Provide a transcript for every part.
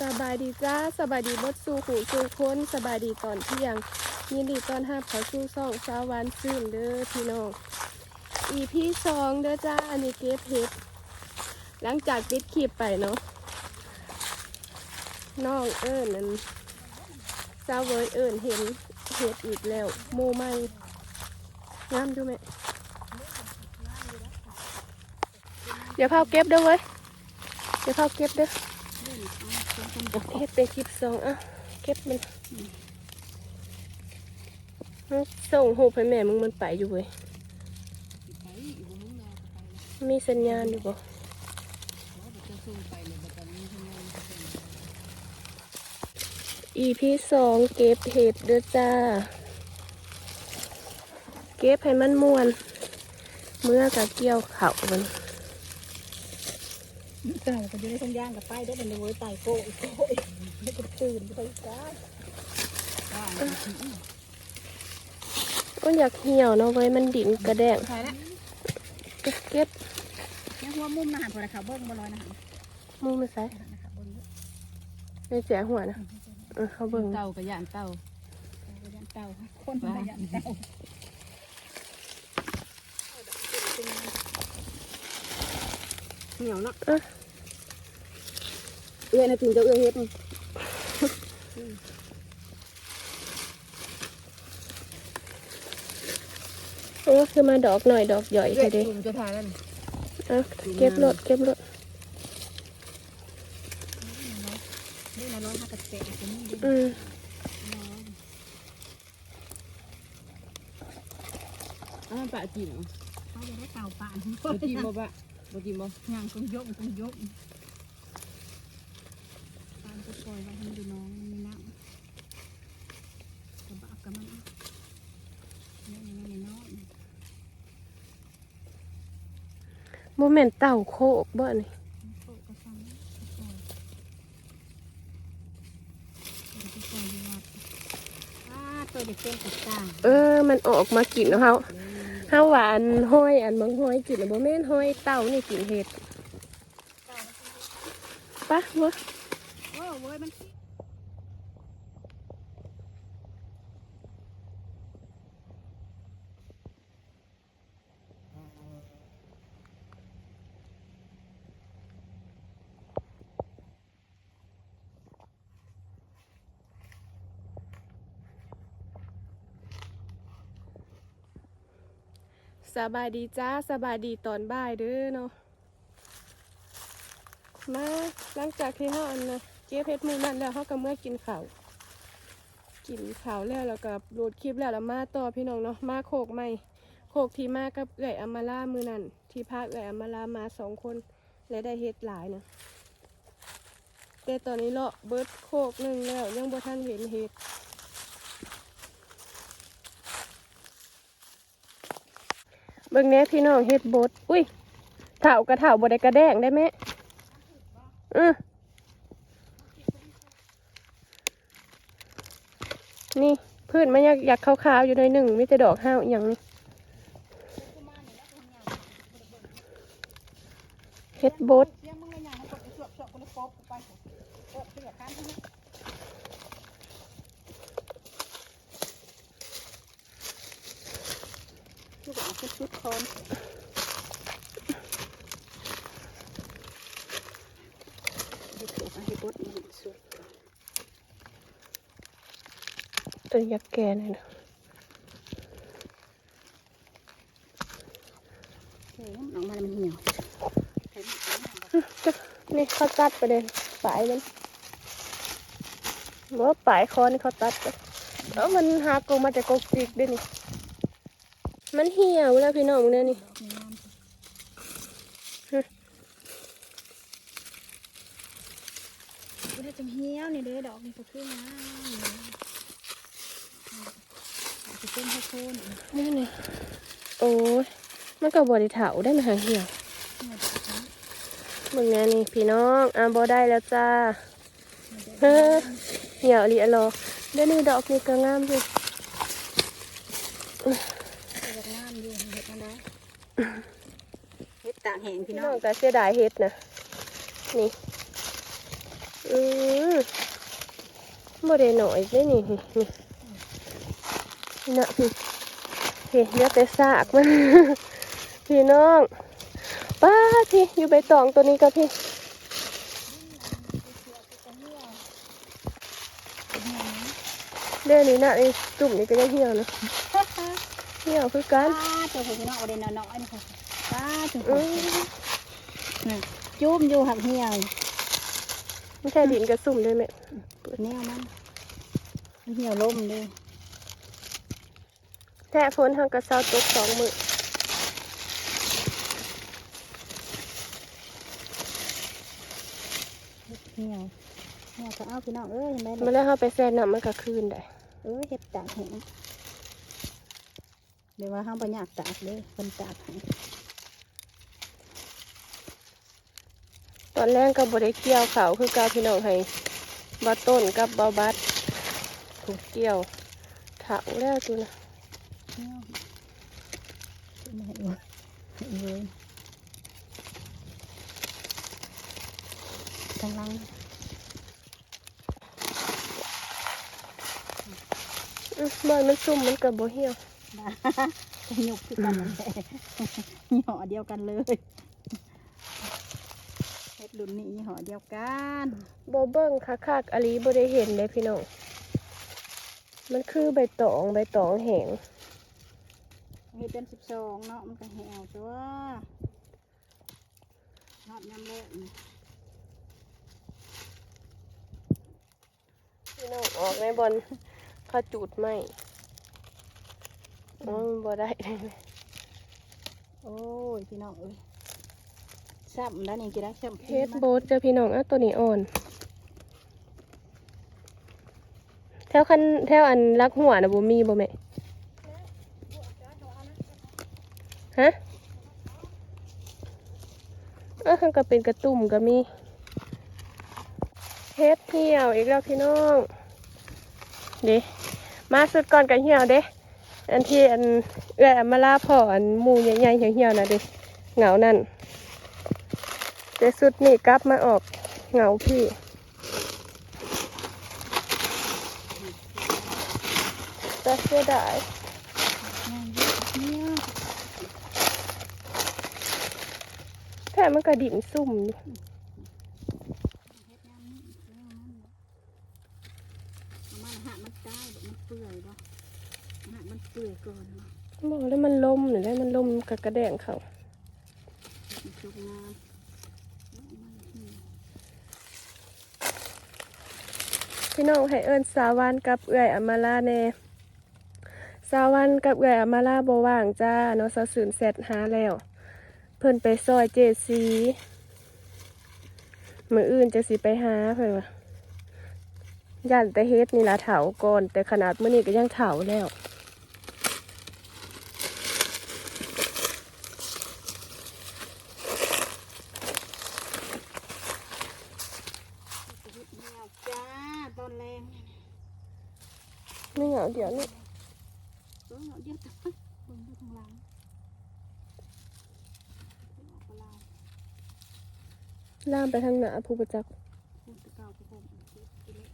สบายดีจ้าสบายดีบดสู่หูสู่คนสบายดีตอนเที่ยง ยินดีตอนรับเข้าสู่ซ่องสาวหวานซื่นเด้อพี่น้องอีพีสองเด้อจ้าอันนี้เก็บเห็ดหลังจากปิดคลิปไปเนาะน้องเอิญนั้นสาวเวยเอิญเห็นเห็ดอีกแล้วโมไม่งามดูไหมเดี๋ยวพาเก็บเด้อเว้ยเดี๋ยวพาเก็บเด้อ เฮ็ดเป็นคลิปสองอะเก็บมันเอาส่งหูปแม่มึงมันไปอยู่เว้ยมีสัญญาณอยู่บ่อีพีสองเก็บเห็ดเด้อจ้า เก็บให้มันมวน เมื่อกะเกี่ยวเขามัน เก่าก็จะได้สัญญาณกับป้ายได้เป็นเลยตายโก้โก้อีกไม่ก็ตื่นไปจ้าก็อยากเหี่ยวเนาะไว้มันดินกระแดงใช่แล้วเก็บยังหัวมุมนะหันพอเขาเบิ้งบ่ลอยนะหันมุงไม่ใส่ในเสียหัวนะเออเขาเบิ่งเต่ากับยานเต่ายันเต่าคนพยันเต่า เหนียวเนาะเอื้อนะถึงจะเอื้อเฮ็ดนี่โอ้คือมาดอกหน่อยดอกใหญ่เอื้ใช่อดิถุงจะทายแล้วนี่เอะเก็บรถเก็บรถนี่นะร้อยห้ากระเตะจะนี่ดีอืมอ้าวปะจีนเหรอเขาจะได้เต่าป่านบ่จีนบ่ปะ บ่จีบ่ยังคงยกคงยกปานจะปล่อยไว้ให้ดูน้องมีน้ำกระบะกระมันนี่นี่น้องโมเมนต์เต่าโคกบ่นี่โตกระสังปล่อยจะปล่อยอยู่วัดอ่าตัวเด็กเป็นกระต่างเออ มันออกมากินแล้วเฮา ข้าวหวานห้อยอันมังห้อยกินบ่แม่นห้อยเต่านี่กินเห็ดปะวะว้าวเว้ยมัน สบายดีจ้าสบายดีตอนบ่ายเด้อเนาะมาหลังจากที่เฮาอันนะเก็บเห็ดมื้อนั้นแล้วเฮาก็เมื่อกินข้าวกินข้าวแล้วแล้วก็โหลดคลิปแล้วแล้วมาต่อพี่น้องเนาะมาโคกใหม่โคกที่มากับเอื้อยอมาลามือนั้นที่พาเอื้อยอมาลามาสองคนและได้เฮ็ดหลายนะแต่ตอนนี้เลาะเบิร์ดโคกหนึ่งแล้วยังบ่ทันเห็นเห็ด เบิ่งแหน่พี่น้องเฮ็ดบดอุ้ยเถากระเถาบดได้กระแดงได้ไหมอือนี่พืชมันอยากอยากขาวๆอยู่หน่อยหนึ่งไม่จะดอกห้าวอย่างนี้เฮ็ดบด ชุดๆคอนเด็กถูกให้บดนี่สุดเอออยากแก่หน่อยนะเฮ้ยน้องมันมันเหี่ยวอื้อจ๊ะนี่เขาตัดไปเลยปลายมันว่าปลายคอนี่เขาตัดไปเออมันหากงมาจากกกจิกด้วยนี่ มันเหี่ยวแล้วพี่น้องเนี่ยนี่กูได้จะเหี่ยวนี่เด้อดอกนี่ก็ขึ้นนะจะเป็นข้าวโพดนี่นี่โอ้ยมันก็บริเถาได้นะหางเหี่ยวมึงไงนี่พี่น้องอะบอได้แล้วจ้าเฮ้อเหี่ยวอีหลีอะรอเดี๋ยวนี้ดอกนี่ก็งามอยู่ จะงามอยู่เห็ดมันได้เห็ด ตากแห้งพี่พี่น้น้อองงก็เสียดายเห็ดนะนี่อืมบ่ได้หน่อยได้นี่นี่นี่นี่นะพี่พี่เหลือแต่ซากมัน พี่น้องป้าพี่อยู่ใบตองตัวนี้กับพี่เดี๋ยวนี้นะไอ้จุ่มนี่ก็ยังเหี่ยวนะเหี่ยวคือกัน ป้าตัวพี่น้องเอาเด่นน้อยๆนี่ค่ะป้า จุ่มอืมจุ่มอยู่หักเหี่ยวมันแค่ดินกระสุ่มได้ไหมแนวมันมันเหี่ยวล่มเลยแท้ฝนทางกระเซาตกสองมือเหี่ยวเหี่ยวก็เอาพี่น้องเอ้ยเห็นไหมมันแล้วเขาไปแซ่น้ำมันก็คืนได้เอ้ยเห็ดตากแห้งเดี๋ยวว่าห้ามประหยัดตากเลยคนตากให้ ตอนแรกก็บริเกี่ยวเขาคือกาพี่น้องให้บาต้นกับบาบัดถูกเกี่ยวเถาแล้วตัวนะเหี่ยวไม่ให้อ้วนให้อ้วนทางหลังอื้อบ้านมันซุ่มมันกับโบเหี่ยวนะจะหยุกคือกันนั่นแหละยี่ห้อเดียวกันเลยเฮ็ด รุ่นนี้ยี่ห้อเดียวกันโบเบิ้งคักคักๆอลีบได้เห็นเลยพี่น้องมันคือใบตองใบตองแห้งเฮ็ดเป็นสิบสองเนาะมันก็แหวตัวนอดยำแรกนี่พี่น้องออกในบอลเขาจูดไหมอ๋อมันบ่ได้เลยโอ้ยพี่น้องเอ้ย ซ้ำแล้วนี่กี่ได้ซ้ำเฮดโบสเจอพี่น้องอะตัวนี้อ่อน แถวคันแถวอันรักหัวนะบ่มีบ่แม่ฮะเออก็เป็นกระตุ่มก็มีเฮ็ดเหี่ยวอีกแล้วพี่น้องเด้มาสุดก่อนกันเหี่ยวเด้อันที่อันเอื้อมาลาพ่ออันมูใหญ่ๆเหี่ยวๆนะเด้เหงานั่น แต่สุดนี่กลับมาออกเหงาพี่ แต่เสียดายงานเยอะเนี่ยแค่มันกระดิ่งซุ่มอยู่เฮ็ดงานนี่แนวมันเอามาหามันตายบ่มันเปื่อยบ่หามันเปื่อยก่อนเนาะบอกแล้วมันลมหรือได้มันลมกับกระแดงเขามันสุกงาม พี่น้องให้เอิญสาวันกับเอื่อยอมาลาแน่สาวันกับเอื่อยอมาลาบ่ว่างจ้าเนาะสะสืนเสร็จหาแล้ว เพิ่นไปซอยเจสีมืออื่นจะสิไปหาเพิ่นว่าย่านแต่เฮ็ดนี่ละเถาก่อนแต่ขนาดมื้อนี้ก็ยังเถาแล้ว ชีวิตเหี่ยวจ้าตอนแรง ไม่เหงาเดี๋ยวนี้เออเดี๋ยวจะเบิ่งดูข้างหลังล่ามไปทางหน้าผู้ประจักษ์คุณตะเกาไปผมกินเละ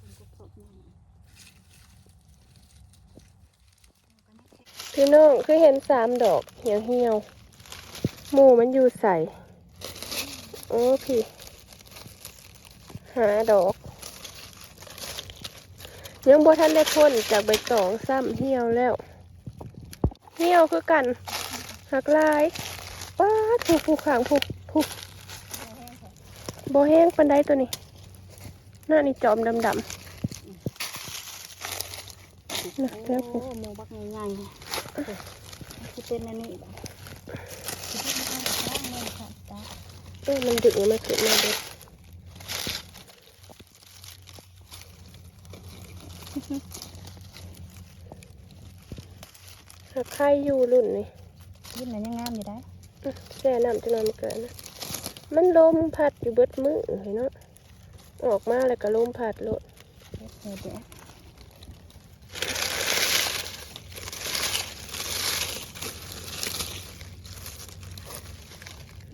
คนก็พบหน่อยพี่น้องคือเห็นสามดอกเหี่ยวเหี่ยวหมูมันอยู่ใส่โอ้พี่ หาดอก ยังบ่ทันได้พ้นจากใบตองซ้ำเหี่ยวแล้ว เหี่ยวคือกันหักลายป้าดผูกผูกขางผูกผูกบ่แห้งปันไดตัวนี้ หน้านี่จอมดำดน่ะแล้วผมโอ้หมูบักใหญ่ๆจะเป็นอันนี้บ่จะเป็นอันนี้ค่ะจ้าำเออมันดึกมันขึ้นมาเด็ด หักไข่อยู่รุ่นนี่ยิ้มหน่อยยังงามอยู่ได้แช่น้ำจะนอนมันเกินนะมันลมพัดอยู่เบิดมือเห็นเนาะออกมาแล้วก็ลมพัดโลดเดี๋ยวเดี๋ยว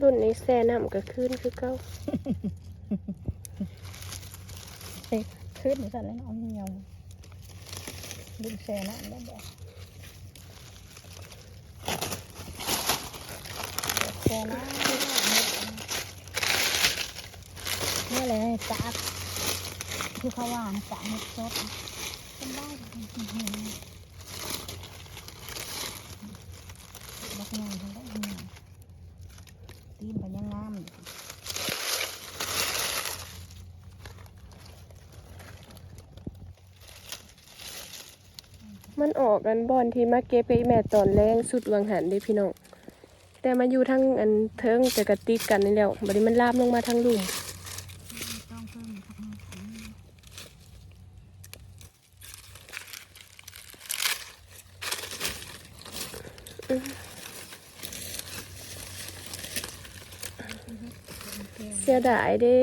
รุ่นนี้แช่น้ำก็ขึ้นคือเก้าขขึ้นสั่นเลยเอาเงียวดึงแซ่นะแล้วบอก แซ่นะนี่อะไรตากคือเขาว่านะตากเม็ดสดเป็นได้บักหน่อยทั้งได้เนี่ยตีนมันยังงามอยู่มันออกกันบอนที่มาเก็บไปแม่ตอนแรงสุดวังหันเด้พี่น้อง แต่มาอยู่ทั้งอันเทิงแต่กระติดกันนี่แล้วบัดนี้มันลามลงมาทั้งลุ่มเสียดายเด้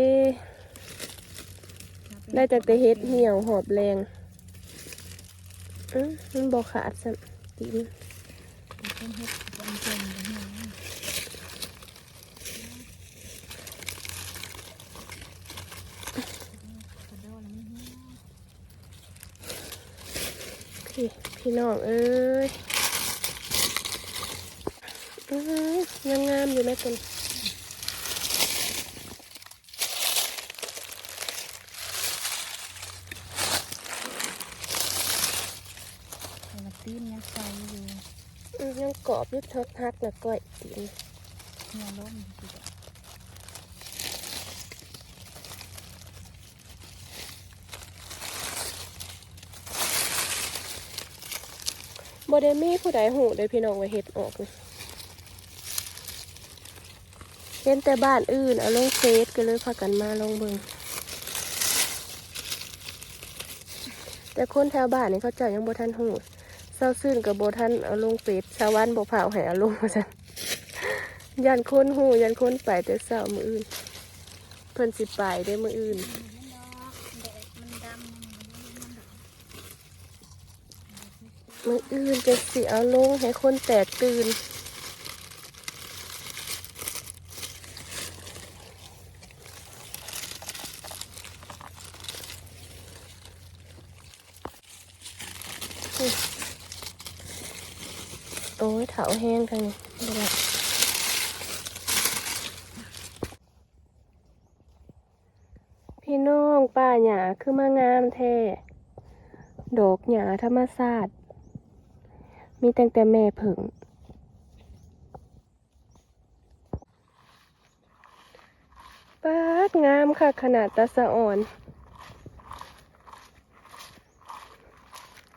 ได้จากแต่เฮ็ดเหี่ยวหอบแรงอื้มันบอกขาดสัตีนเป็นเห็ดเป็นเจนเป็นเห็ดกระโดดมันเหี่ยว พี่พี่น้องเอ้ยอื้องามๆอยู่แม่ตุนแต่ละตีนยังใส่อยู่อื้อยังกรอบอยุดทดฮักแล้วก้อยตีนเหี่ยวล้มอยู่สิ บ่ได้มีผู้ใดหูเลยพี่น้องว่าเฮ็ดออกนี่เห็นแต่บ้านอื่น เอาลงเฟซก็เลยพากันมาลงเบิงแต่คนแถวบ้านนี่เขาเจ้ายังบ่ทันหูเศร้าซื่นกับบ่ทันเอาลงเฟซชาววันบ่เผาให้เอาลงว่าซั่นยันคนหูยันคนไปแต่เช้ามืออื่น เพิ่นสิไปได้มืออื่นดำ มื้ออื่นจะเสิเอลงให้คนแตกตื่นโอ้ยเถาแห้งทางนี้พี่น้องป้าหยาคือมางามแท้ดอกหยาธรรมศาสตร์ มีตั้งแต่แม่ผึ่งปาดงามค่ะขนาดตาสะอ่อน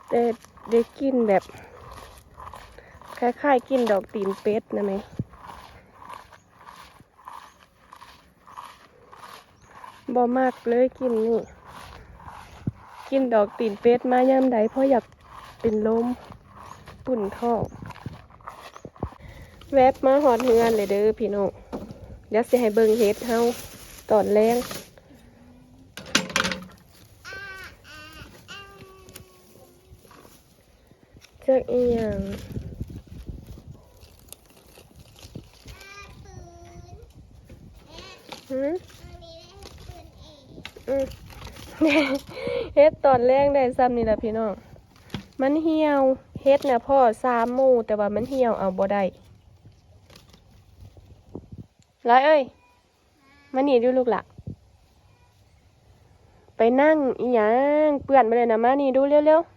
แต่ได้กินแบบ คล้ายๆกินดอกตีนเป็ดนะไหมบ่มากเลยกินนี่ กินดอกตีนเป็ดมายามใดเพราะอยากเป็นลม ปุ่นท้องแวบมาหอดเฮือนเลยเด้อพี่น้องเดี๋ยวสิให้เบิ่งเฮ็ดเฮาตอนแรงจักอีหยังหืมอืมเฮ็ดตอนแรกได้ซ้ำนี่แหละพี่น้อง มันเหี่ยว เฮ็ดเนี่ยพ่อสามหมู่แต่ว่ามันเหี่ยวเอาบ่ได้ร้อยเอ้ยมาหนีดูลูกหละไปนั่งอีหยังเปื่อนมาเลยนะมานี่ดูเร็วๆ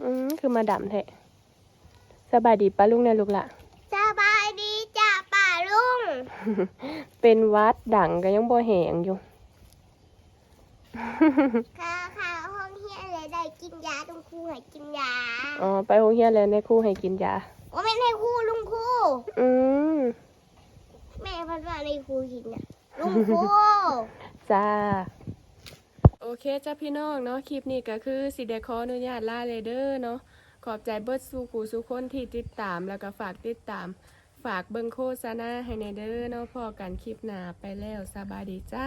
อืมคือมาดำแท้สบายดีป้าลุงเนี่ยลูกหละสบายดีจ้ะป่าลุง เป็นหวัดดังก็ยังบ่แหงอยู่ ค่ะค่ะห้องเฮียเลยได้กินยาลุงครูให้กินยาอ๋อไปโรงเรียนแล้วในครูให้กินยา โอ้ไม่ให้ครูลุงครูอืมแม่พัดว่าในครูกินน่ะลุงครูจ้า โอเคจ้าพี่น้องเนาะคลิปนี้ก็คือสิเดขออนุญาตลาเลยเด้อเนาะขอบใจเบิร์ดสู่กูสู่คนที่ติดตามแล้วก็ฝากติดตาม ฝากเบิงโฆษณาให้ในเด้อเนาะพอกันคลิปหน้าไปแล้วสบายดีจ้า